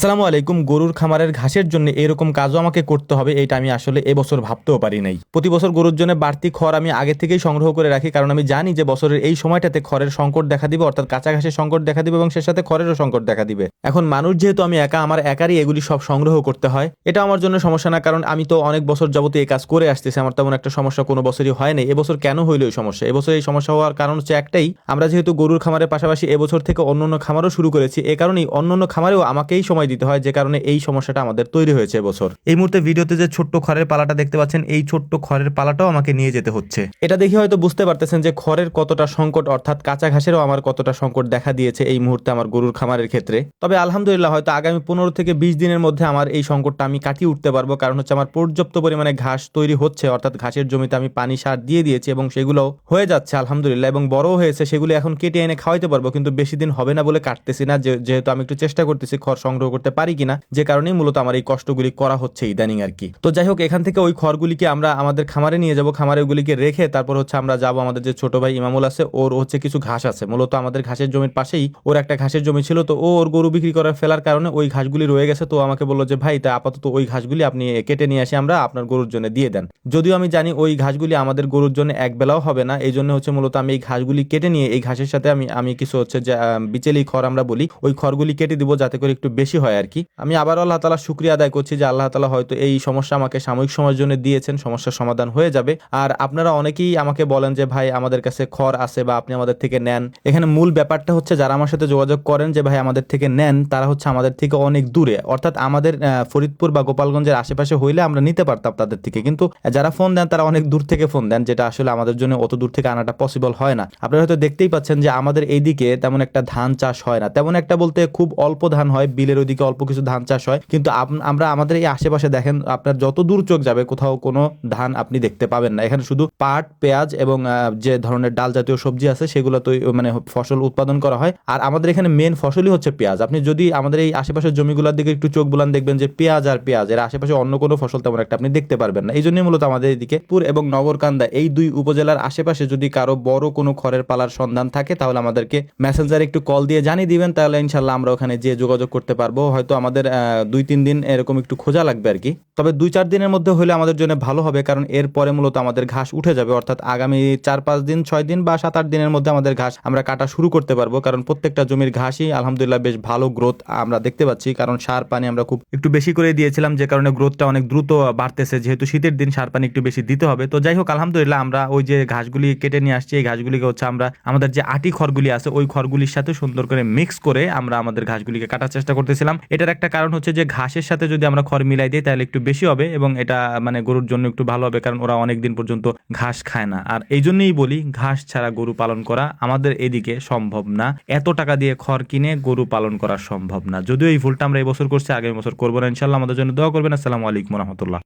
আসসালামু আলাইকুম, গরুর খামারের ঘাসের জন্য এরকম কাজও আমাকে করতে হবে, এটা আমি আসলে এবছর ভাবতেও পারি নাই। প্রতি বছর গরুর জন্য বাড়তি খড় আমি আগে থেকেই সংগ্রহ করে রাখি, কারণ আমি জানি যে বছরের এই সময়টাতে খড়ের সংকট দেখা দিবে, অর্থাৎ কাঁচা ঘাসের সংকট দেখা দিবে এবং সে সাথে খড়েরও সংকট দেখা দিবে। এখন মানুষ যেহেতু আমি একা, আমার একারই এগুলি সব সংগ্রহ করতে হয়, এটা আমার জন্য সমস্যা না, কারণ আমি তো অনেক বছর যাবত এই কাজ করে আসতেছি, আমার তেমন একটা সমস্যা কোনো বছরই হয় নাই। এবছর কেন হইল এই সমস্যা? এবছর এই সমস্যা হওয়ার কারণ হচ্ছে একটাই, আমরা যেহেতু গরুর খামারের পাশাপাশি এবছর থেকে অন্য অন্য খামারও শুরু করেছি, এ কারণেই অন্য অন্য খামারেও আমাকেই সময় দিতে হয়, যে কারণে এই সমস্যাটা আমাদের তৈরি হয়েছে এবছর। এই মুহূর্তে ভিডিওতে যে ছোট্ট খড়ের পালাটা দেখতে পাচ্ছেন, এই ছোট্ট খড়ের পালাটাও আমাকে নিয়ে যেতে হচ্ছে। এটা দেখে হয়তো বুঝতে পারতেছেন যে খড়ের কতটা সংকট, অর্থাৎ কাঁচা ঘাসেরও আমার কতটা সংকট দেখা দিয়েছে এই মুহূর্তে আমার গরুর খামারের ক্ষেত্রে। তবে আলহামদুলিল্লাহ, হয়তো আগামী পনেরো থেকে বিশ দিনের মধ্যে আমার এই সংকটটা আমি কাটিয়ে উঠতে পারব, কারণ হচ্ছে আমার পর্যাপ্ত পরিমাণে ঘাস তৈরি হচ্ছে, অর্থাৎ ঘাসের জমিতে আমি পানি সার দিয়ে দিয়েছি এবং সেগুলো হয়ে যাচ্ছে আলহামদুলিল্লাহ, এবং বড়ও হয়েছে, সেগুলো এখন কেটে এনে খাওয়াইতে পারব, কিন্তু বেশি দিন হবে না বলে কাটতেছি না যেহেতু আমি একটু চেষ্টা করতেছি খড় সংগ্রহ করতে পারি কিনা, যে কারণেই মূলত আমার এই কষ্টগুলি করা হচ্ছে ইদানিং আর কি। তো যাই হোক, এখান থেকে ওই খড়গুলিকে আমরা আমাদের খামারে নিয়ে যাব। খামারে ওগুলিকে রেখে তারপর হচ্ছে আমরা যাব আমাদের যে ছোট ভাই ইমামুল আছে, ওর হচ্ছে কিছু ঘাস আছে। মূলত আমাদের ঘাসের জমির পাশেই ওর একটা ঘাসের জমি ছিল। তো ও ওর গরু বিক্রি করার ফেলার কারণে ওই ঘাসগুলি রয়ে গেছে। তো আমাকে বলল যে, ভাই, তা আপাতত ওই ঘাসগুলি আপনি কেটে নিয়ে আসি, আমরা আপনার গরুর জন্য দিয়ে দেন। যদিও আমি জানি ওই ঘাসগুলি আমাদের গরুর জন্য এক বেলাও হবে না। এই জন্য হচ্ছে মূলত আমি এই ঘাসগুলি কেটে নিয়ে এই ঘাসের সাথে আমি আমি কিছু হচ্ছে যে বিচেলি খড় আমরা বলি, ওই খড়গুলি কেটে দিব যাতে করে একটু বেশি হয় আর কি। আমি আবার আল্লাহ তালা শুক্রিয়া আদায় করছি যে আল্লাহ তালা হয়তো এই সমস্যা আমাকে সাময়িক সময়ের জন্য দিয়েছেন, সমস্যার সমাধান হয়ে যাবে। আর আপনারা অনেকেই আমাকে বলেন যে, ভাই, আমাদের কাছে খড় আছে বা আপনি আমাদের থেকে নেন। এখানে মূল ব্যাপারটা হচ্ছে, যারা আমার সাথে যোগাযোগ করেন যে, ভাই, আমাদের থেকে নেন, তারা হচ্ছে আমাদের থেকে অনেক দূরে। অর্থাৎ আমাদের ফরিদপুর বা গোপালগঞ্জের আশেপাশে হইলে আমরা নিতে পারতাম তাদের থেকে। কিন্তু যারা ফোন দেন, তারা অনেক দূর থেকে ফোন দেন, যেটা আসলে আমাদের জন্য অত দূর থেকে আনাটা পসিবল হয় না। আপনারা হয়তো দেখতেই পাচ্ছেন যে, আমাদের এইদিকে তেমন একটা ধান চাষ হয় না। তেমন একটা বলতে খুব অল্প ধান হয়, বিলের ওইদিকে অল্প কিছু ধান চাষ হয়। কিন্তু আমরা আমাদের এই আশেপাশে দেখেন, আপনার যত দূর চোখ যাবে কোথাও কোনো ধান আপনি দেখতে পাবেন না। এখানে শুধু পাট, পেঁয়াজ এবং যে ধরনের ডাল জাতীয় সবজি আছে সেগুলো তো মানে ফসল উৎপাদন করা হয়। আর আমাদের এখানে মেন ফসলই হচ্ছে পেঁয়াজ। আপনি যদি আমাদের এই আশেপাশের জমিগুলোর দিকে একটু চোখ বুলান, দেখবেন যে পেঁয়াজ আর পেঁয়াজ, এর আশেপাশে অন্য কোনো ফসল তেমন একটা আপনি দেখতে পারবেন না। এই জন্যই মূলত আমাদের এদিকে পুর এবং নগরকান্দা, এই দুই উপজেলার আশেপাশে যদি কারও বড় কোনো খড়ের পালার সন্ধান থাকে, তাহলে আমাদেরকে মেসেঞ্জারে একটু কল দিয়ে জানিয়ে দিবেন। তাহলে ইনশাল্লাহ আমরা ওখানে যে যোগাযোগ করতে পারব। হয়তো আমাদের দুই তিন দিন এরকম একটু খোঁজা লাগবে আর কি। তবে দুই চার দিনের মধ্যে হলে আমাদের জন্য ভালো হবে, কারণ এরপরে মূলত আমাদের ঘাস উঠে যাবে। অর্থাৎ আগামী চার পাঁচ দিন, ছয় দিন বা সাত আট দিনের মধ্যে আমাদের ঘাস আমরা কাটা শুরু করতে পারব, কারণ প্রত্যেকটা জমির ঘাসই আলহামদুলিল্লাহ বেশ ভালো গ্রোথ আমরা দেখতে পাচ্ছি, কারণ সার পানি আমরা খুব একটু বেশি করে দিয়েছিলাম, যে কারণে গ্রোথটা অনেক দ্রুত বাড়তেছে, যেহেতু শীতের দিন সার পানি একটু বেশি দিতে হবে। তো যাই হোক, আলহামদুলিল্লাহ আমরা ওই যে ঘাসগুলি কেটে নিয়ে আসছি, এই ঘাসগুলিকে হচ্ছে আমরা, আমাদের যে আটি খড়গুলি আছে, ওই খড়গুলির সাথে সুন্দর করে মিক্স করে আমরা আমাদের ঘাসগুলিকে কাটার চেষ্টা করতেছিলাম। এটার একটা কারণ হচ্ছে যে ঘাসের সাথে যদি আমরা খড় মিলাই দিই তাহলে একটু বেশি হবে এবং এটা মানে গরুর জন্য একটু ভালো হবে কারণ ওরা অনেক দিন পর্যন্ত ঘাস খায় না। আর এই জন্যই বলি, ঘাস ছাড়া গরু পালন করা আমাদের এদিকে সম্ভব না। এত টাকা দিয়ে খড় কিনে গরু পালন করা সম্ভব না। যদিও এই ভুলটা আমরা এই বছর করছি, আগামী বছর করব না। ইনশাল্লাহ আমাদের জন্য দোয়া করবেন। আসসালামু আলাইকুম রহমতুল্লাহ।